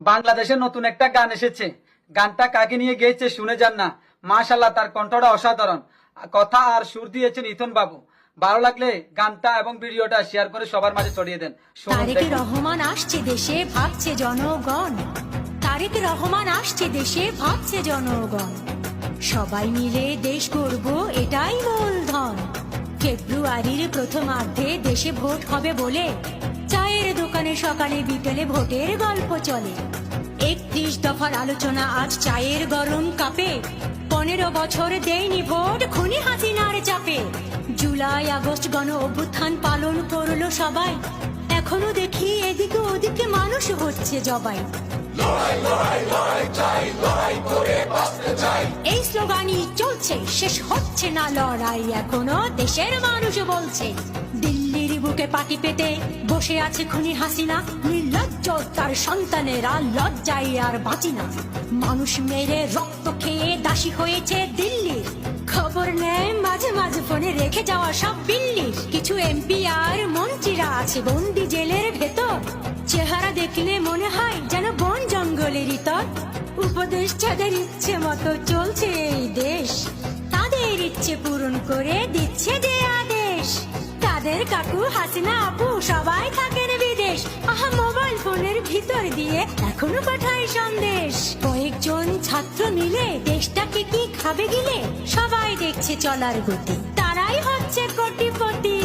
বাংলাদেশের নতুন একটা গান এসেছে। গানটা কাকে নিয়ে গেয়েছে শুনে যান না। মাশাল্লাহ তার কণ্ঠটা অসাধারণ। কথা আর সুর দিয়েছেন ইথন বাবু ভালো লাগলে গানটা এবং ভিডিওটা শেয়ার করে সবার মাঝে ছড়িয়ে দেন। তারেক রহমান আসছে দেশে ভাবছে জনগণ। তারেক রহমান আসছে দেশে ভাবছে জনগণ। সবাই মিলে দেশ করব এটাই মূলধন। ফেব্রুয়ারির প্রথমার্ধে দেশে ভোট হবে বলে দোকানে সকালে, বিকেলে ভোটের গল্প চলে। একত্রিশ দফার আলোচনা আজ চায়ের গরম কাপে। পনেরো বছর দেয়নি ভোট, খুনি হাসিনার চাপে। জুলাই, আগস্ট গণ অভ্যুত্থান পালন করল সবাই। এখনও দেখি এদিকে ওদিকে মানুষ হচ্ছে জবাই। এই স্লোগানই চলছে, শেষ হচ্ছে না লড়াই, এখনও দেশের মানুষ বলছে দিল্লির বুকে পাটি পেতে বসে আছে খুনি হাসিনা। নির্লজ্জ তার সন্তানেরা লজ্জায় আর বাঁচি না। মানুষ মেরে রক্ত খেয়ে দাসী হয়েছে দিল্লির। খবর নেয় মাঝে মাঝে ফোনে রেখে যাওয়া সব বিল্লির। কিছু এমপি আর মন্ত্রীরা আছে বন্দি জেলের ভেতর। চেহারা দেখলে মনে হয় যেন বন জঙ্গলের ইতর। উপদেষ্টাদের ইচ্ছে মতো চলছে এই দেশ। তাদের ইচ্ছে পূরণ করে দিচ্ছে যে আদেশ তাদের কাকু, হাসিনা আপু, সবাই থাকেন বিদেশ। আহা, মোবাইল ফোনের ভিতর দিয়ে এখনও পাঠায় সন্দেশ? কয়েকজন ছাত্র মিলে দেশটাকে কি খাবে গিলে? সবাই দেখছে চলার গতি। তারাই হচ্ছে কোটিপতি।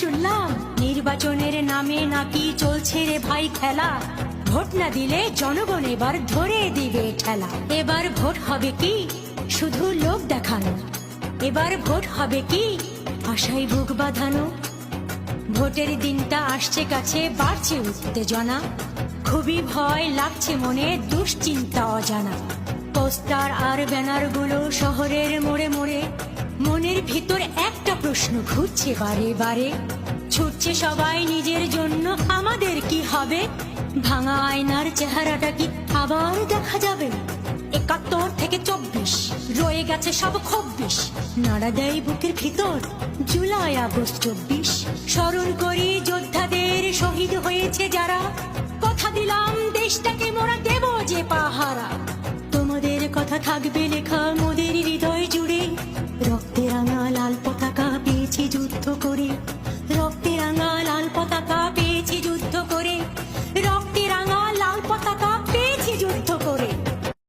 শুনলাম, নির্বাচনের নামে নাকি চলছে রে ভাই খেলা। ভোট না দিলে জনগণ এবার ধরে দিবে ঠেলা। এবার ভোট হবে কি? শুধু লোক দেখানো। এবার ভোট হবে কি? আশায় বুক বাঁধানো। ভোটের দিনটা আসছে কাছে, বাড়ছে উত্তেজনা। খুবই ভয় লাগছে মনে, দুশ্চিন্তা অজানা। পোস্টার আর ব্যানারগুলো শহরের মোড়ে মোড়ে। মনের ভিতর একটা প্রশ্ন ঘুরছে বারে বারে। ছুটছে সবাই নিজের জন্য, আমাদের কি হবে? ভাঙা আয়নার চেহারাটা কি আবার দেখা যাবে? একাত্তর থেকে চব্বিশ। রয়ে গেছে সব খব্বিশ। নাড়া দেয় বুকের ভিতর, জুলাই আগস্ট চব্বিশ। স্মরণ করি যোদ্ধাদের শহীদ হয়েছে যারা। কথা দিলাম দেশটাকে মোরা দেব যে পাহারা।